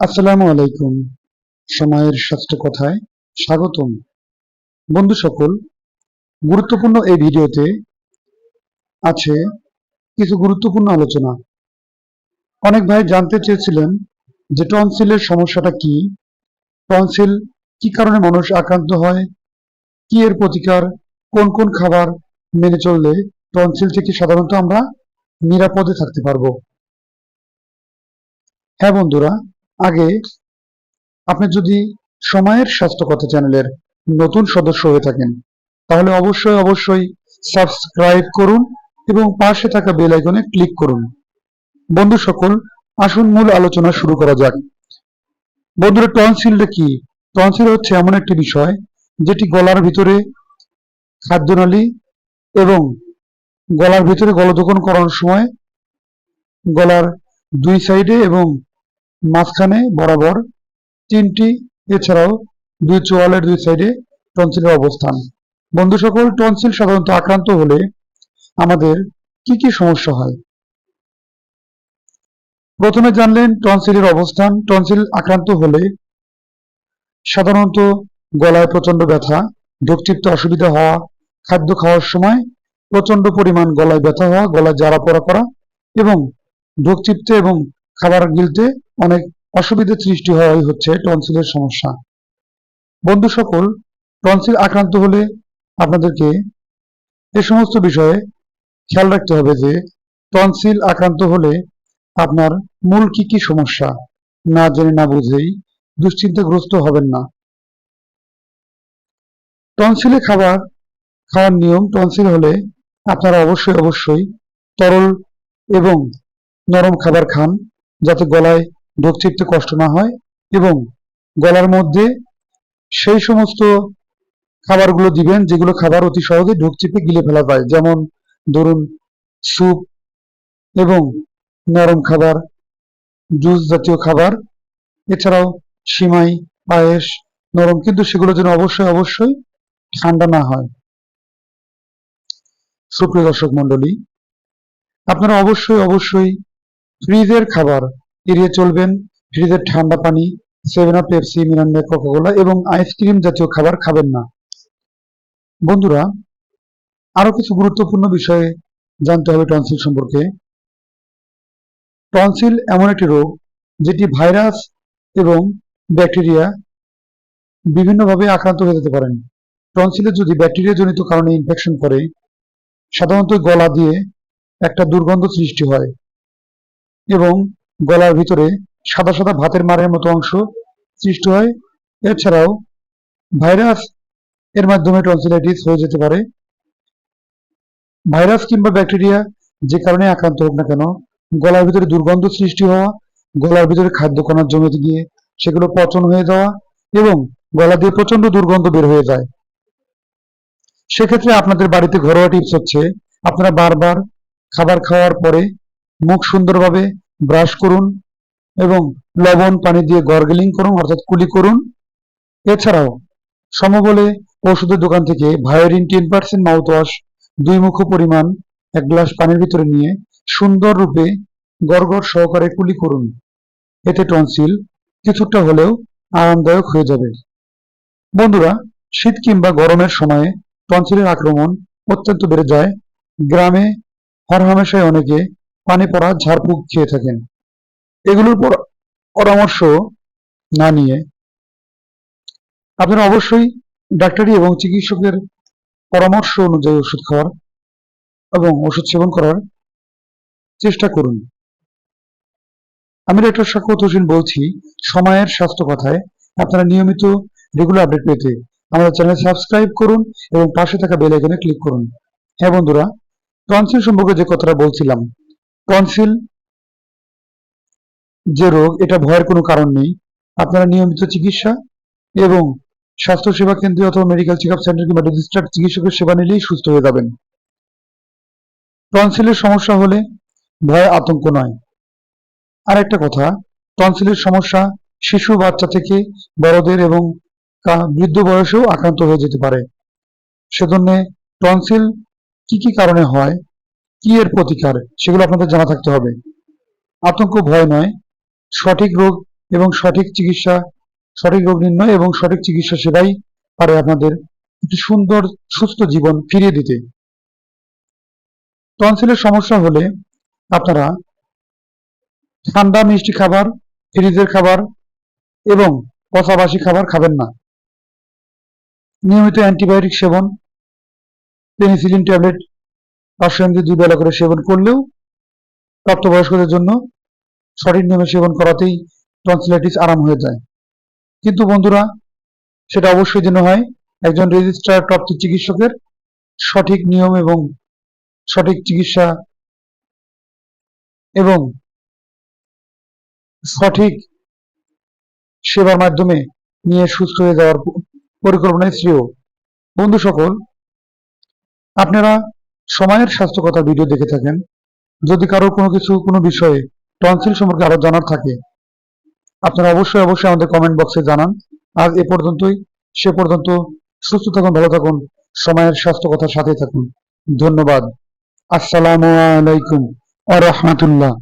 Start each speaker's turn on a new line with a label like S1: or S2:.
S1: আসসালামু আলাইকুম। সময়ের স্বাস্থ্য কথায় স্বাগতম। বন্ধু সকল, গুরুত্বপূর্ণ এই ভিডিওতে আছে কিছু গুরুত্বপূর্ণ আলোচনা। অনেক ভাই জানতে চেয়েছিলেন যে টনসিলের সমস্যাটা কি, টনসিল কি কারণে মানুষ আক্রান্ত হয়, কি এর প্রতিকার, কোন কোন খাবার মেনে চললে টনসিল থেকে সাধারণত আমরা নিরাপদে থাকতে পারব। হ্যাঁ বন্ধুরা আগে আপনি যদি সময়ের স্বাস্থ্য কথা চ্যানেলের নতুন সদস্য হয়ে থাকেন, তাহলে অবশ্যই অবশ্যই সাবস্ক্রাইব করুন এবং পাশে থাকা বেল আইকনে ক্লিক করুন। বন্ধু সকল, আসুন মূল আলোচনা শুরু করা যাক। বন্ধুরা টনসিলটা কি? টনসিল হচ্ছে এমন একটি বিষয় যেটি গলার ভিতরে খাদ্যনালী এবং গলার ভিতরে গলদোকন করানোর সময় গলার দুই সাইডে এবং মাঝখানে বরাবর তিনটি, এছাড়াও দুই চোয়ালের দুই সাইডে টনসিলের অবস্থান। বন্ধু সকল, টনসিল সাধারণত আক্রান্ত হলে আমাদের কি কি সমস্যা হয়? প্রথমে জানলেন টনসিলের অবস্থান। টনসিল আক্রান্ত হলে সাধারণত গলায় প্রচণ্ড ব্যথা ঢুকচিপতে অসুবিধা হওয়া, খাদ্য খাওয়ার সময় প্রচণ্ড পরিমাণ গলায় ব্যথা হওয়া, গলায় জ্বালা পড়া করা এবং ঢোক এবং খাবার গিলতে অনেক অসুবিধা সৃষ্টি হওয়াই হচ্ছে টনসিলের সমস্যা। বন্ধু সকল, টনসিল আক্রান্ত হলে আপনাদেরকে এ সমস্ত বিষয়ে খেয়াল রাখতে হবে যে টনসিল আক্রান্ত হলে আপনার মূল কি কি সমস্যা, না জেনে না বুঝেই দুশ্চিন্তাগ্রস্ত হবেন না। টনসিলে খাবার খাওয়ার নিয়ম, টনসিল হলে আপনারা অবশ্যই অবশ্যই তরল এবং নরম খাবার খান। যাতে গলায় ঢোক চিপতে কষ্ট না হয় এবং গলার মধ্যে সেই সমস্ত খাবারগুলো দিবেন, যেগুলো খাবার অতি সহজে ঢোক চিপে গিলে ফেলা যায়। যেমন ধরুন স্যুপ এবং নরম খাবার, জুস জাতীয় খাবার, এছাড়াও সিমাই, পায়েস, নরম, কিন্তু সেগুলো যেন অবশ্যই অবশ্যই ঠান্ডা না হয়। সুপ্রিয় দর্শক মন্ডলী আপনারা অবশ্যই অবশ্যই ফ্রিজের খাবার এড়িয়ে চলবেন। ফ্রিজের ঠান্ডা পানি seven up Pepsi Mirinda Coca Cola এবং আইসক্রিম জাতীয় খাবার খাবেন না। বন্ধুরা, আরও কিছু গুরুত্বপূর্ণ বিষয়ে জানতে হবে টনসিল সম্পর্কে। টনসিল এমন একটি রোগ যেটি ভাইরাস এবং ব্যাকটেরিয়া বিভিন্নভাবে আক্রান্ত হয়ে যেতে পারেন। টনসিলে যদি ব্যাকটেরিয়া জনিত কারণে ইনফেকশন করে সাধারণত গলা দিয়ে একটা দুর্গন্ধ সৃষ্টি হয়। এবং গলার ভিতরে সাদা সাদা ভাতের মারের মতো অংশ সৃষ্টি হয়। এছাড়াও ভাইরাস এর মাধ্যমে টনসিলাইটিস হয়ে যেতে পারে। ভাইরাস কিংবা ব্যাকটেরিয়া যে কারণে আক্রান্ত হোক না কেন, গলার ভিতরে দুর্গন্ধ সৃষ্টি হওয়া, গলার ভিতরে খাদ্য কণা জমে গিয়ে সেগুলো পচন হয়ে যাওয়া এবং গলা দিয়ে প্রচণ্ড দুর্গন্ধ বের হয়ে যায়। সেক্ষেত্রে আপনাদের বাড়িতে ঘরোয়া টিপস হচ্ছে, আপনারা বারবার খাবার খাওয়ার পরে মুখ সুন্দরভাবে ব্রাশ করুন এবং লবণ পানি দিয়ে গর্গেলিং করুন, অর্থাৎ কুলি করুন। এছাড়াও, সমবলে ওষুধের দোকান থেকে ভায়োরিন টেন পার্সেন্ট মাউথ ওয়াশ দুই মুখ পরিমাণ, এক গ্লাস পানির ভিতরে নিয়ে সুন্দর রূপে গড়গড় সহকারে কুলি করুন। এতে টনসিল কিছুটা হলেও আরামদায়ক হয়ে যাবে। বন্ধুরা, শীত কিংবা গরমের সময়ে টনসিলের আক্রমণ অত্যন্ত বেড়ে যায়। গ্রামে, হরহামেশায় অনেকে পানি পড়া, ঝাড়ফুঁক খেয়ে থাকেন। এগুলোর পর পরামর্শ না নিয়ে আপনারা অবশ্যই ডাক্তারি এবং চিকিৎসকের পরামর্শ অনুযায়ী ওষুধ খাওয়ার এবং ওষুধ সেবন করার চেষ্টা করুন। আমি ডক্টর শাকুত হোসেন বলছি, সময়ের স্বাস্থ্য কথায় আপনারা নিয়মিত রেগুলার আপডেট পেতে আমাদের চ্যানেল সাবস্ক্রাইব করুন এবং পাশে থাকা বেল আইকনে ক্লিক করুন। হ্যাঁ বন্ধুরা টনসিল সম্পর্কে যে কথাটা বলছিলাম টনসিল যে রোগ, এটা ভয়ের কোনো কারণ নেই। আপনারা নিয়মিত চিকিৎসা এবং স্বাস্থ্য সেবা কেন্দ্রে অথবা মেডিকেল চেক আপ সেন্টার কিংবা রেজিস্টার্ড চিকিৎসকের সেবা নিলেই সুস্থ হয়ে যাবেন। টনসিলের সমস্যা হলে ভয় আতঙ্ক নয়। আর একটা কথা টনসিলের সমস্যা শিশু, বাচ্চা থেকে বড়দের এবং বৃদ্ধ বয়সেও আক্রান্ত হয়ে যেতে পারে। সেজন্য টনসিল কি কি কারণে হয়? কি এর প্রতিকার? সেগুলো আপনাদের জানা থাকতে হবে। আতঙ্ক ভয় নয়। সঠিক রোগ এবং সঠিক চিকিৎসা, সঠিক রোগ নির্ণয় এবং সঠিক চিকিৎসা সেবাই পারে আপনাদের একটি সুন্দর, সুস্থ জীবন ফিরিয়ে দিতে। টনসিলের সমস্যা হলে আপনারা ঠান্ডা, মিষ্টি খাবার, ফ্রিজের খাবার এবং পচাবাসি খাবার খাবেন না। নিয়মিত অ্যান্টিবায়োটিক সেবন, পেনিসিলিন ট্যাবলেট এমজি দুই বেলা করে সেবন করলেও প্রাপ্তবয়স্কদের জন্য সঠিক নিয়মে সেবন করাতেই টনসিলাইটিস আরাম হয়ে যায়। কিন্তু বন্ধুরা, সেটা অবশ্যই যেন হয়, একজন রেজিস্ট্রার প্রাপ্ত চিকিৎসকের সঠিক নিয়ম এবং সঠিক চিকিৎসা এবং সঠিক সেবার মাধ্যমে নিয়ে সুস্থ হয়ে যাওয়ার পরিকল্পনায় শ্রেয়। বন্ধু সকল, আপনারা সময়ের স্বাস্থ্যকতা ভিডিও দেখে থাকেন। যদি কারও কোনো কিছু, কোনো বিষয়ে টনসিল সম্পর্কে আরও জানার থাকে, আপনারা অবশ্যই অবশ্যই আমাদের কমেন্ট বক্সে জানান। আজ এ পর্যন্তই, সে পর্যন্ত সুস্থ থাকুন, ভালো থাকুন, সময়ের স্বাস্থ্য কথার সাথে থাকুন। ধন্যবাদ। আসসালামু আলাইকুম আ রহমতুল্লাহ।